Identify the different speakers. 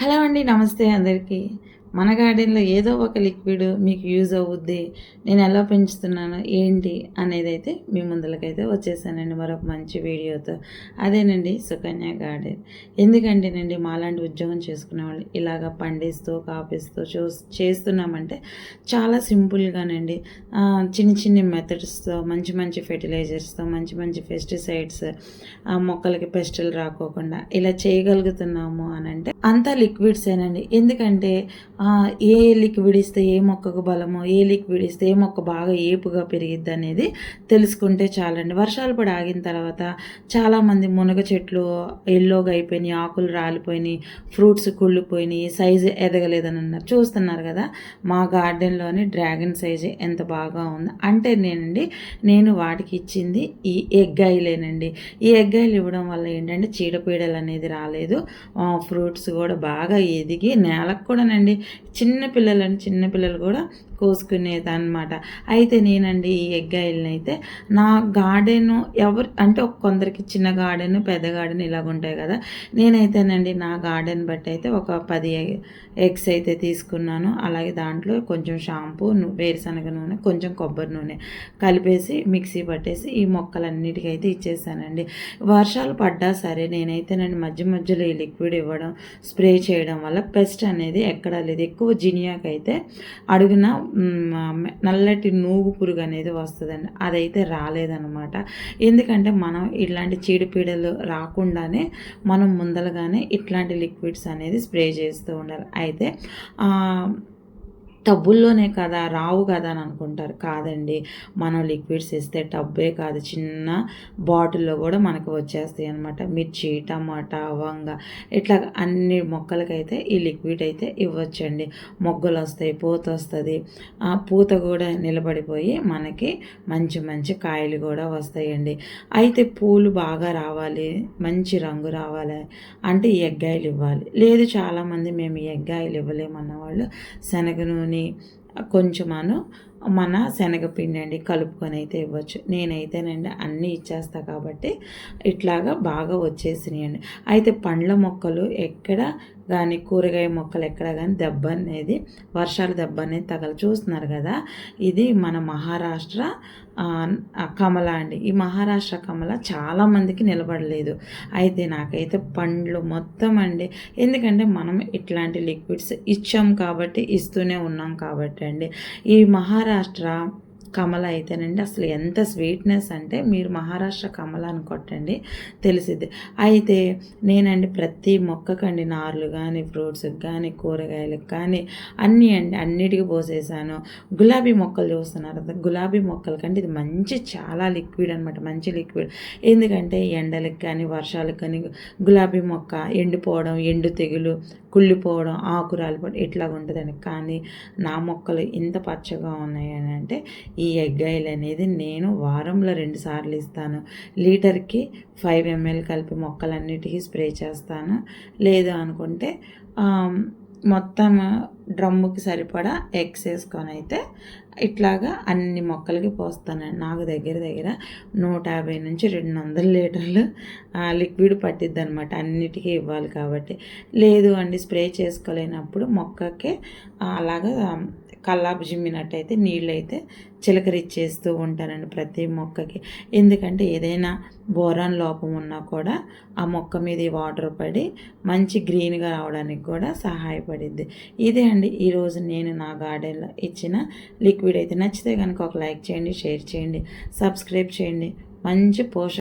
Speaker 1: Hello అండి నమస్తే అందరికీ. మన గార్డెన్లో ఏదో ఒక లిక్విడ్ మీకు యూజ్ అవుద్ది. నేను ఎలా పెంచుతున్నాను? ఏంటి? అనేది అయితే మీ ముందులకైతే వచ్చేసానండి మరొక మంచి వీడియోతో. అదేనండి సుకన్య గార్డెన్. ఎందుకంటేనండి మాలాంటి ఉద్యోగం చేసుకునే వాళ్ళు ఇలాగ పండిస్తూ కాపిస్తూ చూ చేస్తున్నామంటే చాలా సింపుల్గానండి. చిన్ని చిన్న చిన్న మెథడ్స్తో మంచి మంచి ఫెర్టిలైజర్స్తో మంచి మంచి పెస్టిసైడ్స్ మొక్కలకి పెస్టులు రాకోకుండా ఇలా చేయగలుగుతున్నాము అని అంటే అంతా లిక్విడ్సేనండి. ఎందుకంటే ఆ, ఏ లిక్విడ్ ఇస్తే ఏ మొక్కకు బలమో ఏ లిక్విడ్ ఇస్తే ఏ మొక్క బాగా ఏపుగా పెరిగిద్ది అనేది తెలుసుకుంటే చాలండి. వర్షాలు పడి ఆగిన తర్వాత చాలామంది మునగ చెట్లు ఎల్లోగా అయిపోయినాయి ఆకులు రాలిపోయినాయి ఫ్రూట్స్ కుళ్ళిపోయినాయి సైజు ఎదగలేదని అన్నారు. చూస్తున్నారు కదా మా గార్డెన్లోని డ్రాగన్ సైజు ఎంత బాగా ఉంది. అంటే నేనండి నేను వాటికి ఇచ్చింది ఈ ఎగ్గాయిలేనండి. ఈ ఎగ్గాయిలు ఇవ్వడం వల్ల ఏంటంటే చీడపీడలు అనేది రాలేదు. ఫ్రూట్స్ కూడా బాగా ఎదిగి నేలకు కూడానండి చిన్న పిల్లలని చిన్న పిల్లలు కూడా కోసుకునేదన్నమాట. అయితే నేనండి ఈ ఎగ్గాయిల్ని అయితే నా గార్డెన్ ఎవరు అంటే కొందరికి చిన్న గార్డెన్ పెద్ద గార్డెన్ ఇలాగ ఉంటాయి కదా. నేనైతేనండి నా గార్డెన్ బట్టి అయితే ఒక పది ఎగ్స్ అయితే తీసుకున్నాను. అలాగే దాంట్లో కొంచెం షాంపూ ను- వేరుశనగ నూనె కొంచెం కొబ్బరి నూనె కలిపేసి మిక్సీ పట్టేసి ఈ మొక్కలన్నిటికీ అయితే ఇచ్చేసానండి. వర్షాలు పడ్డా సరే నేనైతేనండి మధ్య మధ్యలో ఈ లిక్విడ్ ఇవ్వడం స్ప్రే చేయడం వల్ల పెస్ట్ అనేది ఎక్కడా లేదు. ఎక్కువ జినియాకైతే అడుగున నల్లటి నూగు పురుగు అనేది వస్తుందండి. అదైతే రాలేదన్నమాట. ఎందుకంటే మనం ఇట్లాంటి చీడపీడలు రాకుండానే మనం ముందలగానే ఇట్లాంటి లిక్విడ్స్ అనేది స్ప్రే చేస్తూ ఉండాలి. అయితే టబ్బుల్లోనే కదా రావు కదా అని అనుకుంటారు. కాదండి మనం లిక్విడ్స్ ఇస్తే టబ్బే కాదు. చిన్న బాటిల్లో కూడా మనకు వచ్చేస్తాయి అనమాట మిర్చి టమాటా వంగ ఇట్లా అన్ని మొక్కలకైతే ఈ లిక్విడ్ అయితే ఇవ్వచ్చండి. మొగ్గలు వస్తాయి పూత వస్తుంది. ఆ పూత కూడా నిలబడిపోయి మనకి మంచి మంచి కాయలు కూడా వస్తాయండి. అయితే పూలు బాగా రావాలి మంచి రంగు రావాలి అంటే ఎగ్గాయలు ఇవ్వాలి. లేదు చాలామంది మేము ఎగ్గాయలు ఇవ్వలేమన్న వాళ్ళు శనగ నూనె కొంచెమాను మన శనగపిండి అండి కలుపుకొని అయితే ఇవ్వచ్చు. నేనైతేనండి అన్నీ ఇచ్చేస్తా కాబట్టి ఇట్లాగా బాగా వచ్చేసినాయండి. అయితే పండ్ల మొక్కలు ఎక్కడ కానీ కూరగాయ మొక్కలు ఎక్కడ కానీ దెబ్బ అనేది వర్షాలు దెబ్బ అనేది తగల చూస్తున్నారు కదా ఇది మన మహారాష్ట్ర కమల అండి. ఈ మహారాష్ట్ర కమల చాలామందికి నిలబడలేదు. అయితే నాకైతే పండ్లు మొత్తం అండి. ఎందుకంటే మనం ఇట్లాంటి లిక్విడ్స్ ఇచ్చాం కాబట్టి ఇస్తూనే ఉన్నాం కాబట్టి అండి. ఈ మహారాష్ట్ర महाराष्ट्र। కమల అయితేనండి. అసలు ఎంత స్వీట్నెస్ అంటే మీరు మహారాష్ట్ర కమల అని కొట్టండి తెలిసిద్ది. అయితే నేనండి ప్రతి మొక్కకండి నార్లు కానీ ఫ్రూట్స్కి కానీ కూరగాయలకు కానీ అన్నీ అండి అన్నిటికీ పోసేసాను. గులాబీ మొక్కలు చూస్తున్నారు కదా గులాబీ మొక్కల కంటే ఇది మంచి చాలా లిక్విడ్ అనమాట మంచి లిక్విడ్ ఎందుకంటే ఎండలకు కానీ వర్షాలకు కానీ గులాబీ మొక్క ఎండిపోవడం ఎండు తెగులు కుళ్ళిపోవడం ఆకురాలిపోవడం ఇట్లా ఉంటుందండి కానీ నా మొక్కలు ఇంత పచ్చగా ఉన్నాయి అని అంటే ఈ ఎగ్ ఆయిల్ అనేది నేను వారంలో రెండు సార్లు ఇస్తాను. లీటర్కి ఫైవ్ ఎంఎల్ కలిపి మొక్కలన్నిటికీ స్ప్రే చేస్తాను. లేదు అనుకుంటే మొత్తం డ్రమ్ముకి సరిపడా ఎగ్స్ వేసుకొని అయితే ఇట్లాగా అన్ని మొక్కలకి పోస్తానండి నాకు దగ్గర దగ్గర నూట యాభై నుంచి రెండు వందల లీటర్లు లిక్విడ్ పట్టిద్ది అనమాట అన్నిటికీ ఇవ్వాలి కాబట్టి. లేదు అండి స్ప్రే చేసుకోలేనప్పుడు మొక్కకి అలాగా కల్లాపు జిమ్మినట్టయితే నీళ్ళు అయితే చిలకరిచ్చేస్తూ ఉంటానండి ప్రతి మొక్కకి. ఎందుకంటే ఏదైనా బోరాన్ లోపం ఉన్నా కూడా ఆ మొక్క మీద వాటర్ పడి మంచి గ్రీన్గా రావడానికి కూడా సహాయపడింది ఇదే అండి ఈరోజు నేను నా గార్డెన్లో ఇచ్చిన లిక్విడ్. అయితే నచ్చితే కనుక ఒక లైక్ చేయండి షేర్ చేయండి సబ్స్క్రైబ్ చేయండి. మంచి పోషక